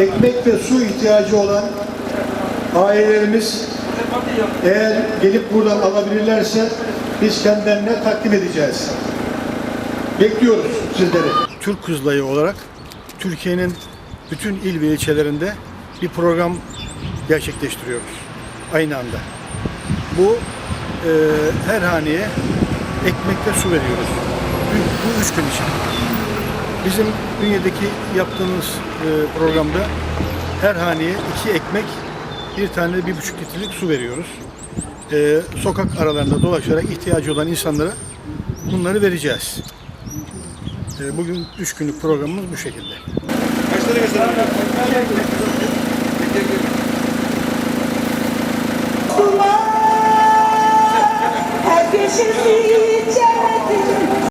ekmek ve su ihtiyacı olan ailelerimiz eğer gelip buradan alabilirlerse biz kendilerine takdim edeceğiz. Bekliyoruz sizleri. Türk Kızılayı olarak Türkiye'nin bütün il ve ilçelerinde bir program gerçekleştiriyoruz aynı anda. Bu e, her haneye ekmek ve su veriyoruz. Bu üç gün için. Bizim bünyedeki yaptığımız e, programda her haneye iki ekmek, bir tane bir buçuk litrelik su veriyoruz. E, sokak aralarında dolaşarak ihtiyacı olan insanlara bunları vereceğiz. E, bugün üç günlük programımız bu şekilde. Herkesin bir cennetin Jungle.